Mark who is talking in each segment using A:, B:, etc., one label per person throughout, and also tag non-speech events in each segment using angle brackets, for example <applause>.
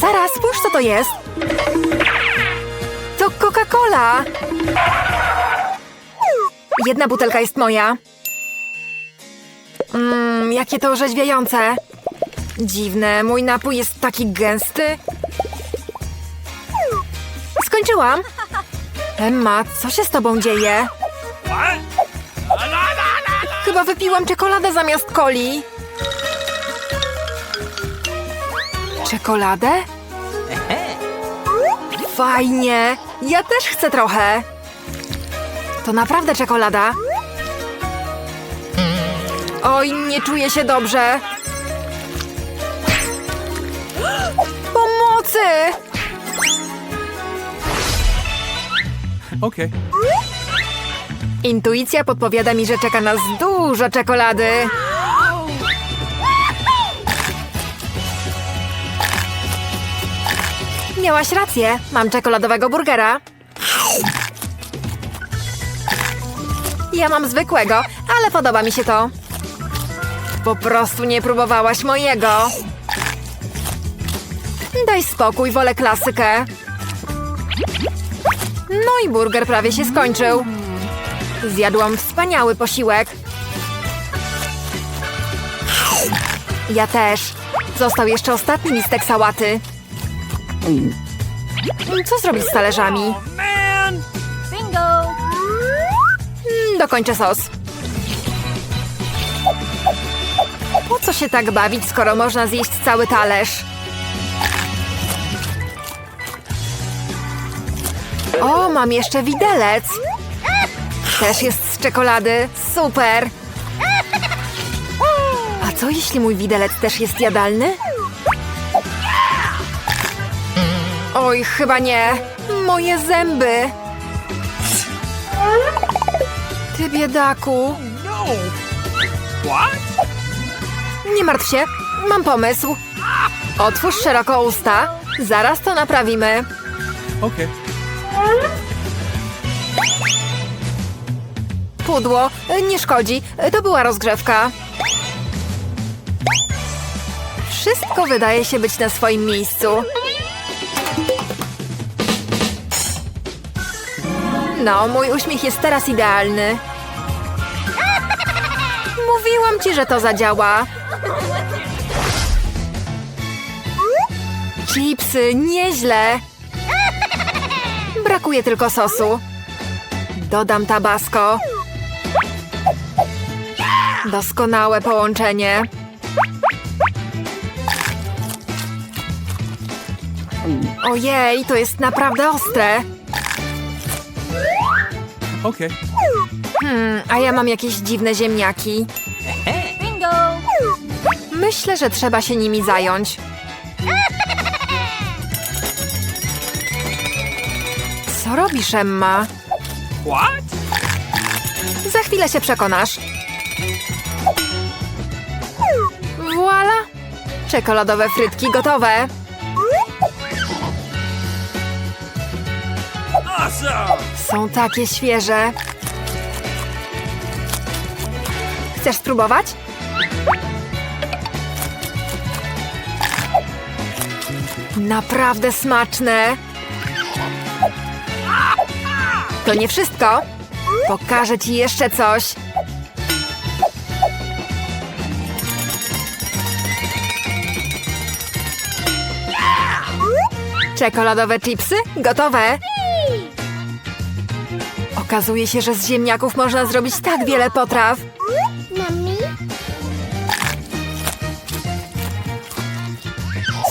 A: Sara, spójrz co to jest. To Coca-Cola. Jedna butelka jest moja. Mmm, jakie to orzeźwiające. Dziwne, mój napój jest taki gęsty. Skończyłam. Emma, co się z tobą dzieje? Chyba wypiłam czekoladę zamiast coli. Czekoladę? Fajnie! Ja też chcę trochę. To naprawdę czekolada? Oj, nie czuję się dobrze. Pomocy!
B: Okay.
A: Intuicja podpowiada mi, że czeka nas dużo czekolady. Miałaś rację, mam czekoladowego burgera. Ja mam zwykłego, ale podoba mi się to. Po prostu nie próbowałaś mojego. Daj spokój, wolę klasykę. No i burger prawie się skończył. Zjadłam wspaniały posiłek. Ja też. Został jeszcze ostatni listek sałaty. Co zrobić z talerzami?
B: Man!
C: Bingo!
A: Mm, Dokończę sos. Po co się tak bawić, skoro można zjeść cały talerz? O, mam jeszcze widelec. Też jest z czekolady. Super. A co jeśli mój widelec też jest jadalny? Oj, chyba nie. Moje zęby. Ty biedaku.
B: No!
A: Nie martw się, mam pomysł. Otwórz szeroko usta, zaraz to naprawimy. Pudło, nie szkodzi, to była rozgrzewka. Wszystko wydaje się być na swoim miejscu. No, mój uśmiech jest teraz idealny. Mówiłam ci, że to zadziała. Chipsy, nieźle. Brakuje tylko sosu. Dodam tabasco. Doskonałe połączenie. Ojej, to jest naprawdę ostre.
B: Okay.
A: Hmm, a ja mam jakieś dziwne ziemniaki.
C: Bingo!
A: Myślę, że trzeba się nimi zająć. Co robisz, Emma?
B: What?
A: Za chwilę się przekonasz. Voila! Czekoladowe frytki gotowe. Są takie świeże. Chcesz spróbować? Naprawdę smaczne. To nie wszystko. Pokażę ci jeszcze coś. Czekoladowe chipsy gotowe. Okazuje się, że z ziemniaków można zrobić tak wiele potraw.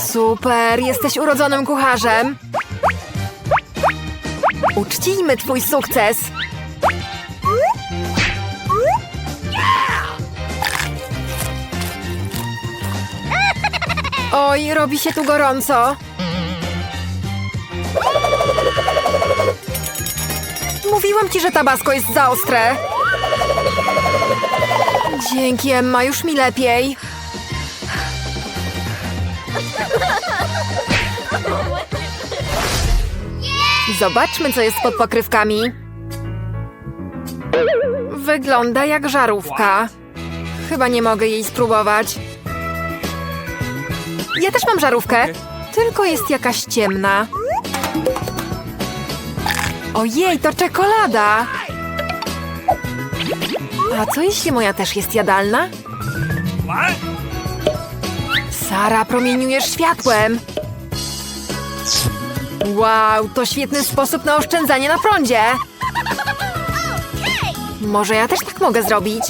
A: Super, jesteś urodzonym kucharzem. Uczcijmy twój sukces. Oj, robi się tu gorąco. Mówiłam ci, że tabasco jest za ostre. Dzięki, Emma, już mi lepiej. Zobaczmy, co jest pod pokrywkami. Wygląda jak żarówka. Chyba nie mogę jej spróbować. Ja też mam żarówkę, tylko jest jakaś ciemna. Ojej, to czekolada! A co jeśli moja też jest jadalna? Sara, promieniujesz światłem. Wow, to świetny sposób na oszczędzanie na prądzie. Może ja też tak mogę zrobić.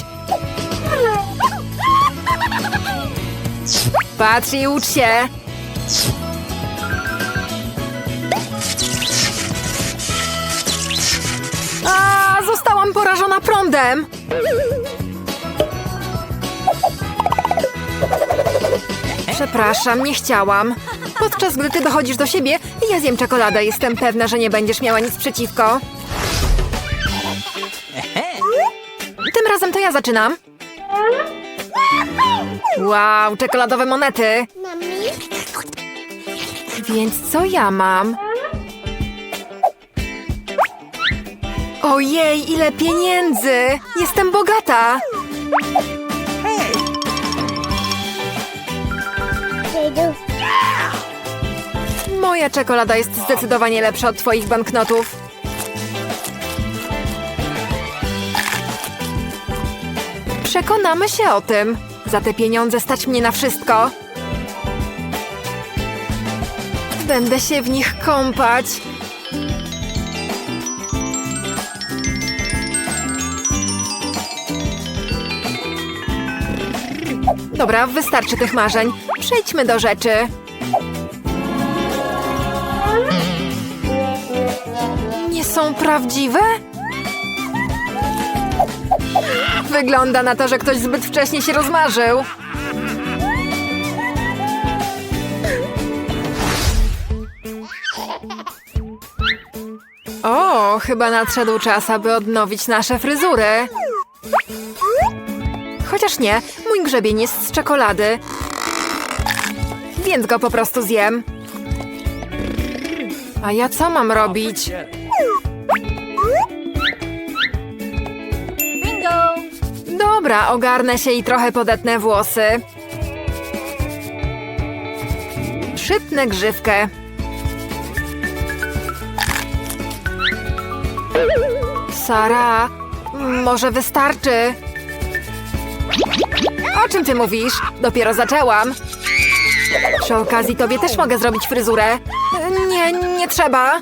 A: Patrz i ucz się. A, zostałam porażona prądem. Przepraszam, nie chciałam. Podczas gdy ty dochodzisz do siebie, ja zjem czekoladę. Jestem pewna, że nie będziesz miała nic przeciwko. Tym razem to ja zaczynam. Wow, czekoladowe monety. Więc co ja mam? Ojej, ile pieniędzy! Jestem bogata! Moja czekolada jest zdecydowanie lepsza od twoich banknotów. Przekonamy się o tym. Za te pieniądze stać mnie na wszystko. Będę się w nich kąpać. Dobra, wystarczy tych marzeń. Przejdźmy do rzeczy. Nie są prawdziwe? Wygląda na to, że ktoś zbyt wcześnie się rozmarzył. O, chyba nadszedł czas, aby odnowić nasze fryzury. Chociaż nie, mój grzebień jest z czekolady. Więc go po prostu zjem. A ja co mam robić?
C: Bingo.
A: Dobra, ogarnę się i trochę podetnę włosy. Przytnę grzywkę. Sara, może wystarczy. O czym ty mówisz? Dopiero zaczęłam. Przy okazji tobie też mogę zrobić fryzurę. Nie, nie trzeba.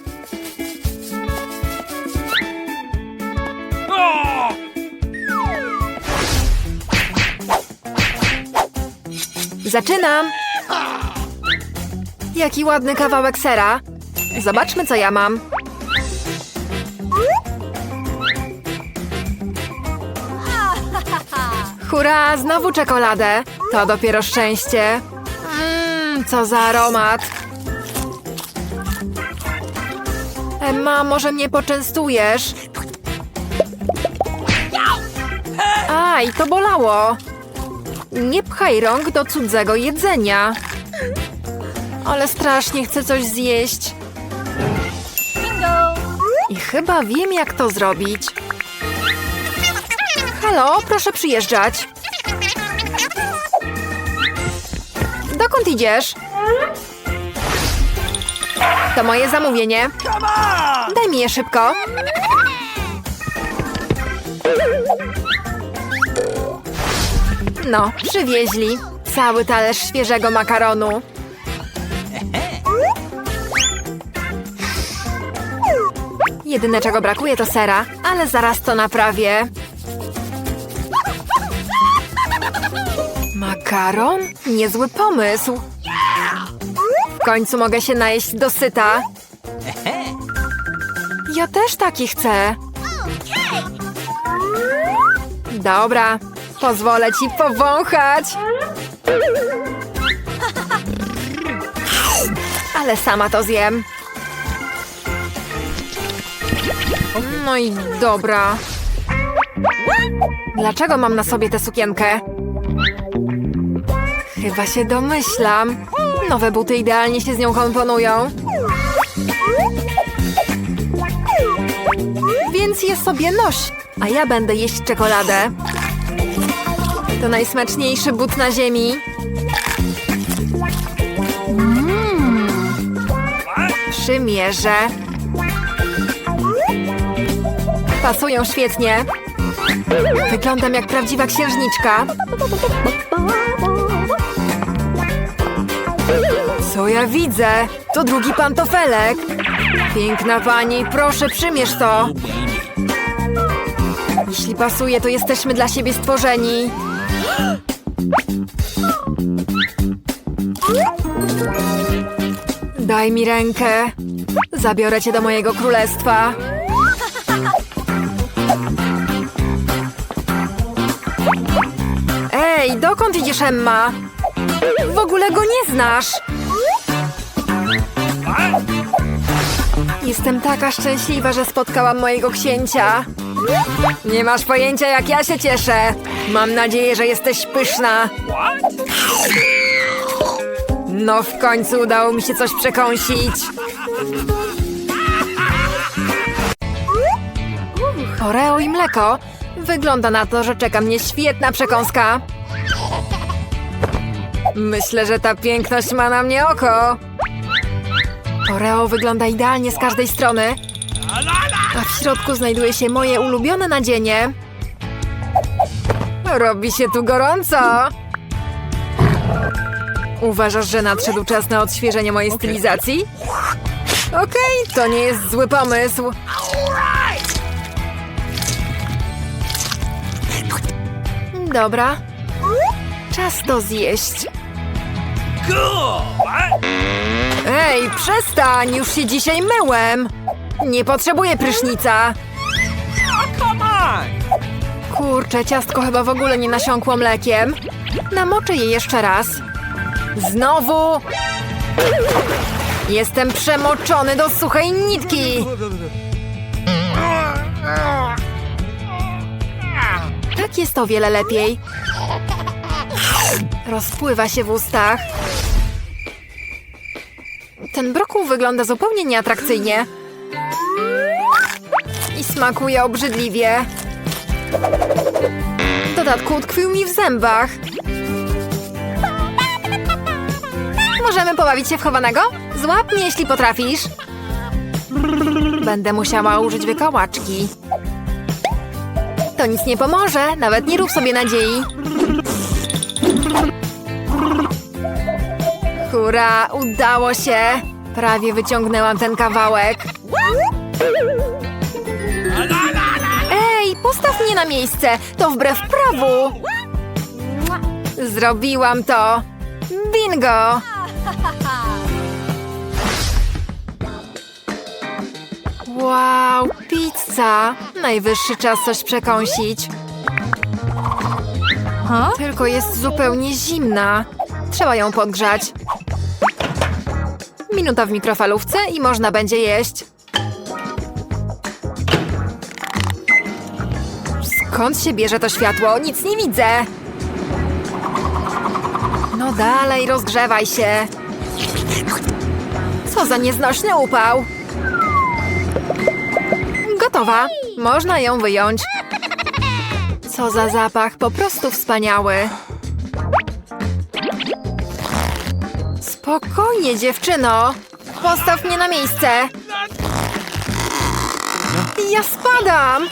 A: Zaczynam! Jaki ładny kawałek sera. Zobaczmy, co ja mam. Hurra, znowu czekoladę. To dopiero szczęście. Mmm, co za aromat. Emma, może mnie poczęstujesz? Aj, to bolało. Nie pchaj rąk do cudzego jedzenia. Ale strasznie chcę coś zjeść. I chyba wiem, jak to zrobić. Halo, proszę przyjeżdżać. Dokąd idziesz? To moje zamówienie. Daj mi je szybko. No, przywieźli. Cały talerz świeżego makaronu. Jedyne czego brakuje to sera, ale zaraz to naprawię. Makaron? Niezły pomysł. W końcu mogę się najeść dosyta. Ja też taki chcę. Dobra, pozwolę ci powąchać. Ale sama to zjem. No i dobra. Dlaczego mam na sobie tę sukienkę? Chyba się domyślam. Nowe buty idealnie się z nią komponują. Więc je sobie noś, a ja będę jeść czekoladę. To najsmaczniejszy but na ziemi. Przymierzę. Pasują świetnie. Wyglądam jak prawdziwa księżniczka. Co ja widzę? To drugi pantofelek. Piękna pani, proszę przymierz to. Jeśli pasuje, to jesteśmy dla siebie stworzeni. Daj mi rękę. Zabiorę cię do mojego królestwa. Ej, dokąd idziesz, Emma? W ogóle go nie znasz. Jestem taka szczęśliwa, że spotkałam mojego księcia. Nie masz pojęcia, jak ja się cieszę. Mam nadzieję, że jesteś pyszna. No, w końcu udało mi się coś przekąsić. Oreo i mleko. Wygląda na to, że czeka mnie świetna przekąska. Myślę, że ta piękność ma na mnie oko. Oreo wygląda idealnie z każdej strony, a w środku znajduje się moje ulubione nadzienie. Robi się tu gorąco. Uważasz, że nadszedł czas na odświeżenie mojej stylizacji? Okej, to nie jest zły pomysł. Dobra. Czas to zjeść. Ej, przestań! Już się dzisiaj myłem! Nie potrzebuję prysznica. Kurczę, ciastko chyba w ogóle nie nasiąkło mlekiem. Namoczę je jeszcze raz. Znowu! Jestem przemoczony do suchej nitki! Tak jest o wiele lepiej. Rozpływa się w ustach. Ten brokuł wygląda zupełnie nieatrakcyjnie. I smakuje obrzydliwie. W dodatku utkwił mi w zębach. Możemy pobawić się w chowanego? Złap mnie, jeśli potrafisz. Będę musiała użyć wykałaczki. To nic nie pomoże, nawet nie rób sobie nadziei. Hurra, udało się! Prawie wyciągnęłam ten kawałek. Ej, postaw mnie na miejsce! To wbrew prawu! Zrobiłam to! Bingo! Wow, pizza! Najwyższy czas coś przekąsić. Tylko jest zupełnie zimna. Trzeba ją podgrzać. Minuta w mikrofalówce i można będzie jeść. Skąd się bierze to światło? Nic nie widzę. No dalej, rozgrzewaj się. Co za nieznośny upał. Gotowa. Można ją wyjąć. Co za zapach, po prostu wspaniały. Spokojnie, dziewczyno. Postaw mnie na miejsce. Ja spadam.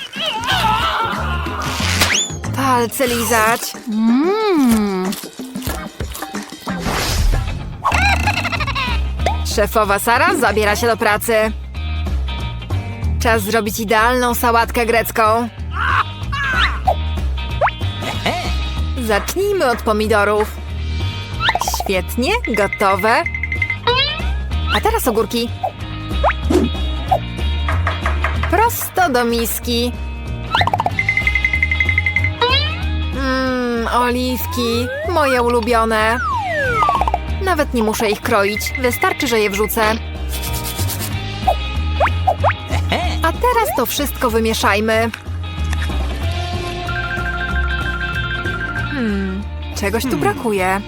A: Palce lizać. Szefowa Sara zabiera się do pracy. Czas zrobić idealną sałatkę grecką. Zacznijmy od pomidorów. Świetnie, gotowe. A teraz ogórki. Prosto do miski. Mmm, oliwki, moje ulubione. Nawet nie muszę ich kroić, wystarczy, że je wrzucę. A teraz to wszystko wymieszajmy. Hmm, czegoś tu brakuje.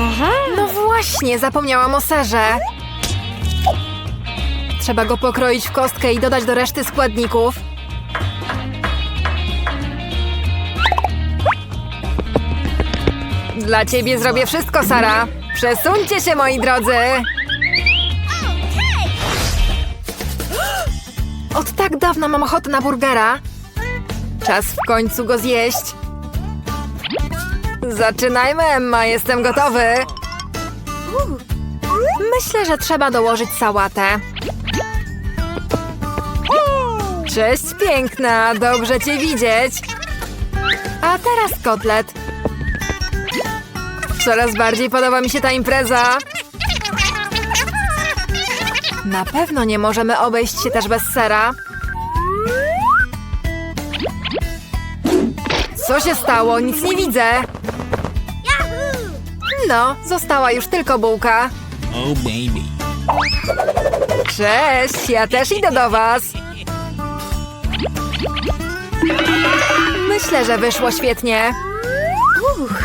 A: Aha. No właśnie, zapomniałam o serze. Trzeba go pokroić w kostkę i dodać do reszty składników. Dla ciebie zrobię wszystko, Sara. Przesuńcie się, moi drodzy. Od tak dawna mam ochotę na burgera. Czas w końcu go zjeść. Zaczynajmy, Emma, jestem gotowy. Myślę, że trzeba dołożyć sałatę. Cześć, piękna, dobrze cię widzieć. A teraz kotlet. Coraz bardziej podoba mi się ta impreza. Na pewno nie możemy obejść się też bez sera. Co się stało? Nic nie widzę. No, została już tylko bułka.
B: Oh, baby.
A: Cześć, ja też idę do was. Myślę, że wyszło świetnie. Uch.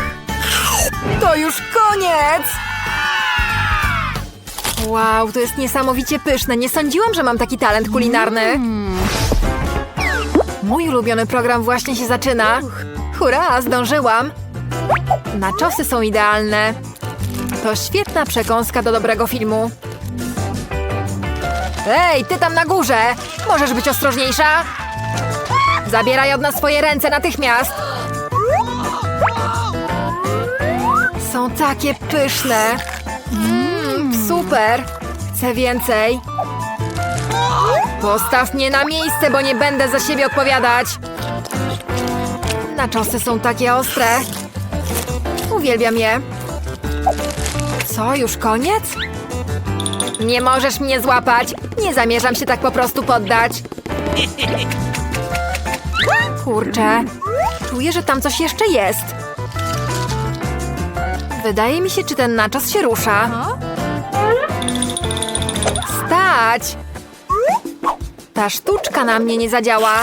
A: To już koniec! Wow, to jest niesamowicie pyszne. Nie sądziłam, że mam taki talent kulinarny. Mój ulubiony program właśnie się zaczyna. Hurra, zdążyłam. Naczosy są idealne. To świetna przekąska do dobrego filmu. Ej, ty tam na górze! Możesz być ostrożniejsza? Zabieraj od nas swoje ręce natychmiast! Są takie pyszne! Mmm, super! Chcę więcej! Postaw mnie na miejsce, bo nie będę za siebie odpowiadać! Naczosy są takie ostre! Uwielbiam je! Co, już koniec? Nie możesz mnie złapać! Nie zamierzam się tak po prostu poddać! Kurczę, czuję, że tam coś jeszcze jest. Wydaje mi się, czy ten naczos się rusza. Stać! Ta sztuczka na mnie nie zadziała.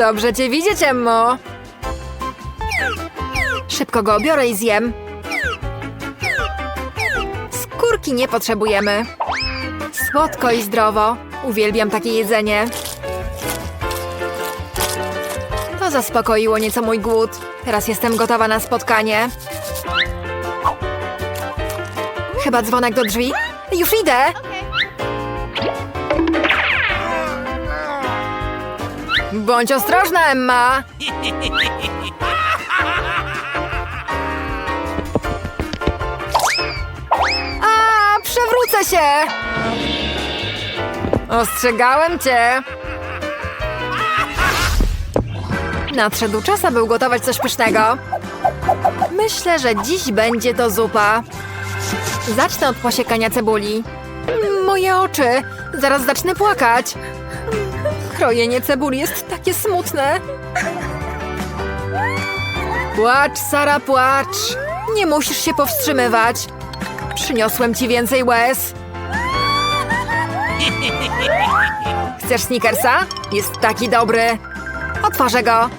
A: Dobrze cię widzieć, Emmo. Szybko go biorę i zjem. Skórki nie potrzebujemy. Słodko i zdrowo. Uwielbiam takie jedzenie. To zaspokoiło nieco mój głód. Teraz jestem gotowa na spotkanie. Chyba dzwonek do drzwi. Już idę! Bądź ostrożna, Emma! A, przewrócę się! Ostrzegałem cię! Nadszedł czas, aby ugotować coś pysznego. Myślę, że dziś będzie to zupa. Zacznę od posiekania cebuli. Moje oczy! Zaraz zacznę płakać. Krojenie cebuli jest takie smutne. Płacz, Sara, płacz. Nie musisz się powstrzymywać. Przyniosłem ci więcej łez. Chcesz Snickersa? Jest taki dobry. Otworzę go.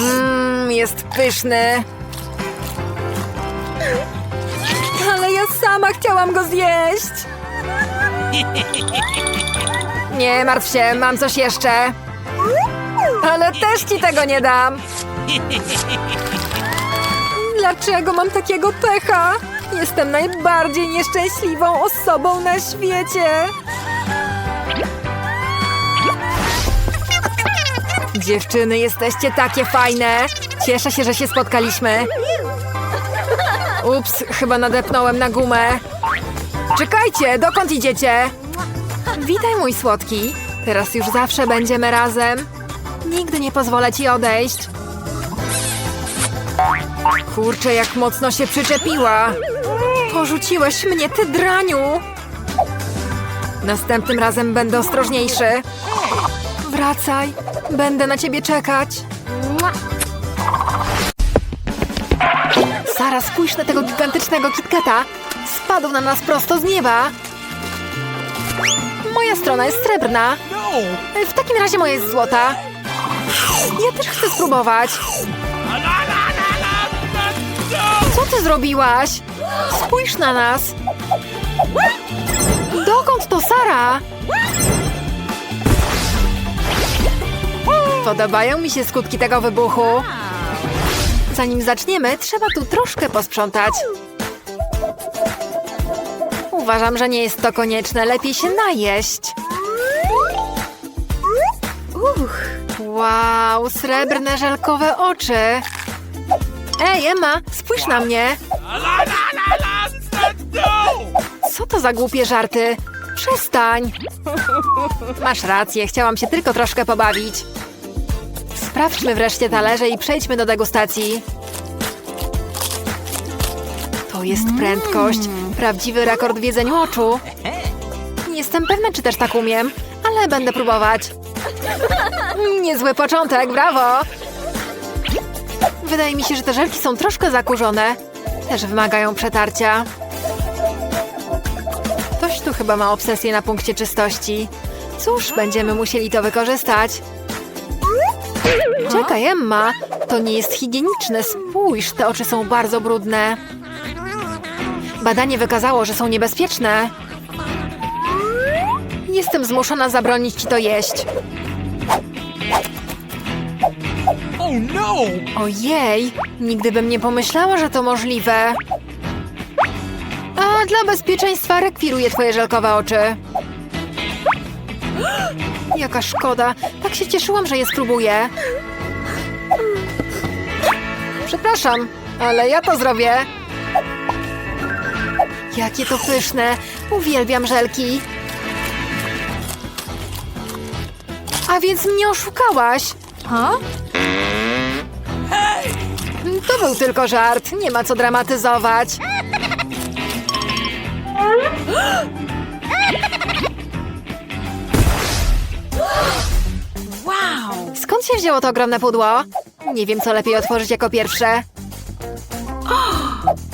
A: Mmm, jest pyszny. Ale ja sama chciałam go zjeść. Nie martw się, mam coś jeszcze. Ale też ci tego nie dam. Dlaczego mam takiego pecha? Jestem najbardziej nieszczęśliwą osobą na świecie. Dziewczyny, jesteście takie fajne. Cieszę się, że się spotkaliśmy. Ups, chyba nadepnąłem na gumę. Czekajcie, dokąd idziecie? Witaj, mój słodki. Teraz już zawsze będziemy razem. Nigdy nie pozwolę ci odejść. Kurczę, jak mocno się przyczepiła. Porzuciłeś mnie, ty draniu. Następnym razem będę ostrożniejszy. Wracaj, będę na ciebie czekać. Sara, spójrz na tego gigantycznego kitkata. Spadł na nas prosto z nieba. Moja strona jest srebrna.
B: No!
A: W takim razie moja jest złota. Ja też chcę spróbować. Co ty zrobiłaś? Spójrz na nas. Dokąd to Sara? Podobają mi się skutki tego wybuchu. Zanim zaczniemy, trzeba tu troszkę posprzątać. Uważam, że nie jest to konieczne. Lepiej się najeść. Uch. Wow, srebrne żelkowe oczy. Ej, Emma, spójrz na mnie. Co to za głupie żarty? Przestań. Masz rację, chciałam się tylko troszkę pobawić. Sprawdźmy wreszcie talerze i przejdźmy do degustacji. To jest prędkość. Prawdziwy rekord w jedzeniu oczu. Nie jestem pewna, czy też tak umiem, ale będę próbować. Niezły początek, brawo! Wydaje mi się, że te żelki są troszkę zakurzone. Też wymagają przetarcia. Ktoś tu chyba ma obsesję na punkcie czystości. Cóż, będziemy musieli to wykorzystać. Czekaj, Emma, to nie jest higieniczne. Spójrz, te oczy są bardzo brudne. Badanie wykazało, że są niebezpieczne. Jestem zmuszona zabronić ci to jeść.
B: Oh no!
A: Ojej, nigdy bym nie pomyślała, że to możliwe. A dla bezpieczeństwa rekwiruję twoje żelkowe oczy. <gasps> Jaka szkoda. Tak się cieszyłam, że je spróbuję. Przepraszam, ale ja to zrobię. Jakie to pyszne. Uwielbiam żelki. A więc mnie oszukałaś. Ha? To był tylko żart. Nie ma co dramatyzować. Wow! Skąd się wzięło to ogromne pudło? Nie wiem, co lepiej otworzyć jako pierwsze.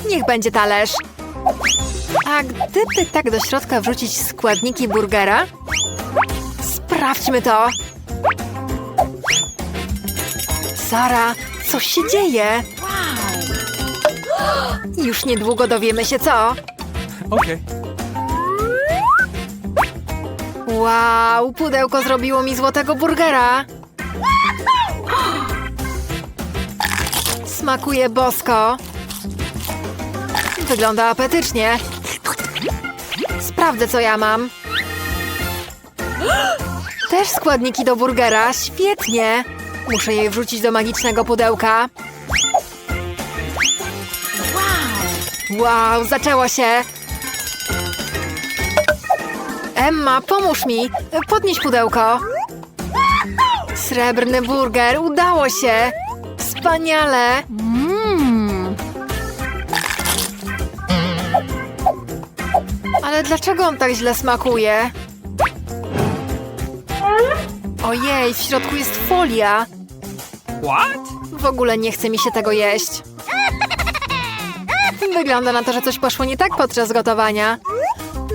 A: Niech będzie talerz. Gdyby tak do środka wrzucić składniki burgera? Sprawdźmy to. Sara, co się dzieje? Już niedługo dowiemy się co.
B: Okay.
A: Wow, pudełko zrobiło mi złotego burgera. Smakuje bosko. Wygląda apetycznie. Sprawdzę, co ja mam. Też składniki do burgera. Świetnie. Muszę je wrzucić do magicznego pudełka. Wow, zaczęło się. Emma, pomóż mi. Podnieś pudełko. Srebrny burger, udało się. Wspaniale. Ale dlaczego on tak źle smakuje? Ojej, w środku jest folia.
B: What?
A: W ogóle nie chce mi się tego jeść. Wygląda na to, że coś poszło nie tak podczas gotowania.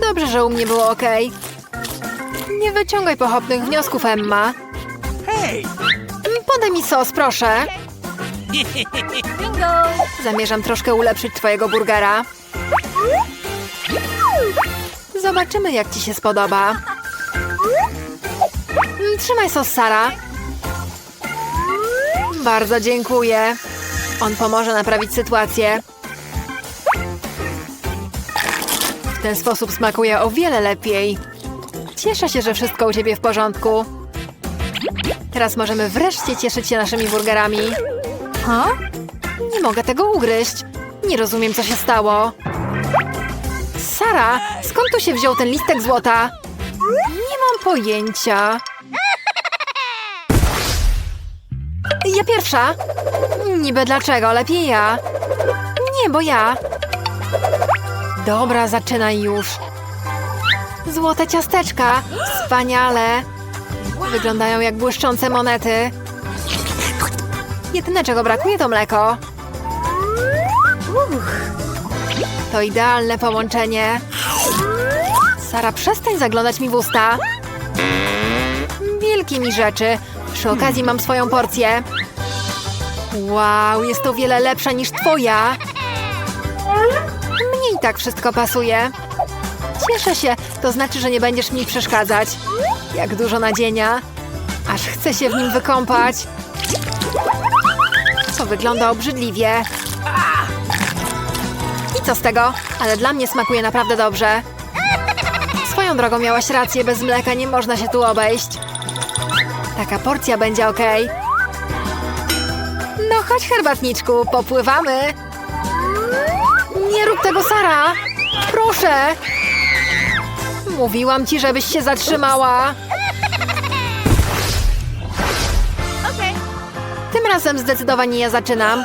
A: Dobrze, że u mnie było ok. Nie wyciągaj pochopnych wniosków, Emma.
B: Hey!
A: Podaj mi sos, proszę. <laughs> Zamierzam troszkę ulepszyć twojego burgera. Zobaczymy, jak ci się spodoba. Mm, Trzymaj sos, Sara. Bardzo dziękuję. On pomoże naprawić sytuację. W ten sposób smakuje o wiele lepiej. Cieszę się, że wszystko u ciebie w porządku. Teraz możemy wreszcie cieszyć się naszymi burgerami. Ha? Nie mogę tego ugryźć. Nie rozumiem, co się stało. Sara, skąd tu się wziął ten listek złota? Nie mam pojęcia. Ja pierwsza. Niby dlaczego, lepiej ja. Nie, bo ja. Dobra, zaczynaj już. Złote ciasteczka. Wspaniale. Wyglądają jak błyszczące monety. Jedyne, czego brakuje, to mleko. Uch. To idealne połączenie. Sara, przestań zaglądać mi w usta. Wielkie mi rzeczy. Przy okazji mam swoją porcję. Wow, jest to wiele lepsza niż twoja. Mnie i tak wszystko pasuje. Cieszę się, to znaczy, że nie będziesz mi przeszkadzać. Jak dużo nadzienia. Aż chcę się w nim wykąpać. To wygląda obrzydliwie. Co z tego? Ale dla mnie smakuje naprawdę dobrze. Swoją drogą miałaś rację, bez mleka nie można się tu obejść. Taka porcja będzie ok. No chodź, herbatniczku, popływamy. Nie rób tego, Sara! Proszę! Mówiłam ci, żebyś się zatrzymała. Tym razem zdecydowanie ja zaczynam.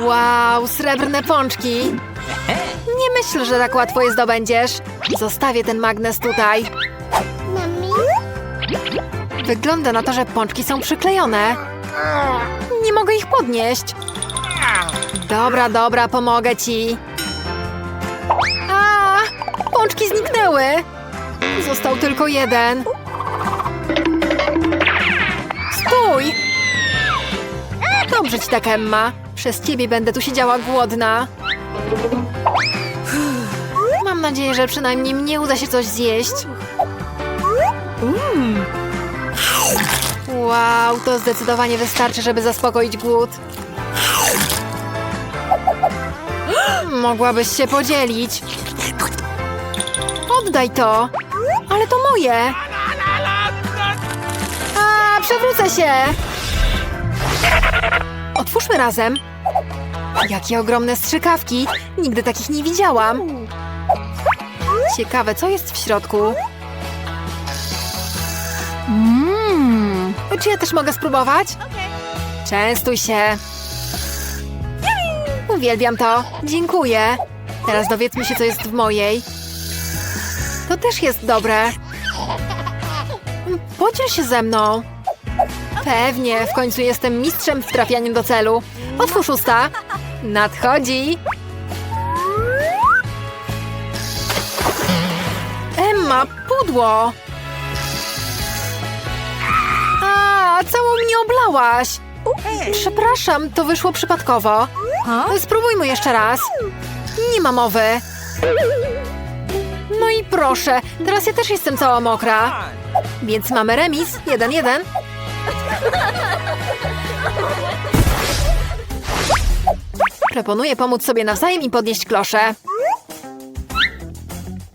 A: Wow, srebrne pączki. Nie myślę, że tak łatwo je zdobędziesz. Zostawię ten magnes tutaj. Wygląda na to, że pączki są przyklejone. Nie mogę ich podnieść. Dobra, dobra, pomogę ci. A, pączki zniknęły. Został tylko jeden. Dobrze ci tak, Emma. Przez ciebie będę tu siedziała głodna. Mam nadzieję, że przynajmniej mnie uda się coś zjeść. Wow, to zdecydowanie wystarczy, żeby zaspokoić głód. Mogłabyś się podzielić. Oddaj to. Ale to moje. A, przewrócę się. Otwórzmy razem. Jakie ogromne strzykawki. Nigdy takich nie widziałam. Ciekawe, co jest w środku. Mmm. Czy ja też mogę spróbować? Częstuj się. Uwielbiam to. Dziękuję. Teraz dowiedzmy się, co jest w mojej. To też jest dobre. Podziel się ze mną. Pewnie, w końcu jestem mistrzem w trafianiu do celu. Otwórz usta. Nadchodzi. Emma, pudło. A, całą mnie oblałaś. Przepraszam, to wyszło przypadkowo. Spróbujmy jeszcze raz. Nie ma mowy. No i proszę, teraz ja też jestem cała mokra. Więc mamy remis, jeden jeden. Proponuję pomóc sobie nawzajem i podnieść klosze.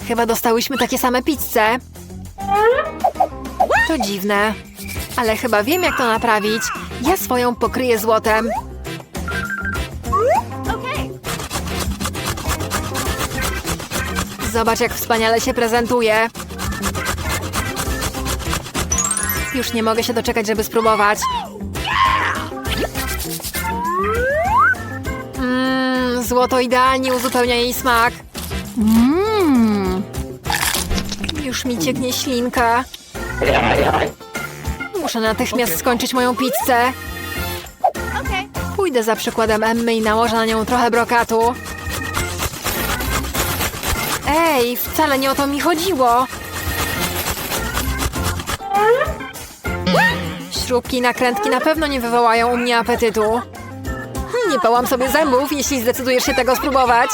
A: Chyba dostałyśmy takie same pizze. To dziwne. Ale chyba wiem, jak to naprawić. Ja swoją pokryję złotem. Zobacz, jak wspaniale się prezentuje. Już nie mogę się doczekać, żeby spróbować. Mmm, złoto idealnie uzupełnia jej smak. Mmm. Już mi cieknie ślinka. Muszę natychmiast skończyć moją pizzę. Pójdę za przykładem Emmy i nałożę na nią trochę brokatu. Ej, wcale nie o to mi chodziło. Śrubki i nakrętki na pewno nie wywołają u mnie apetytu. Nie pałam sobie zębów, jeśli zdecydujesz się tego spróbować.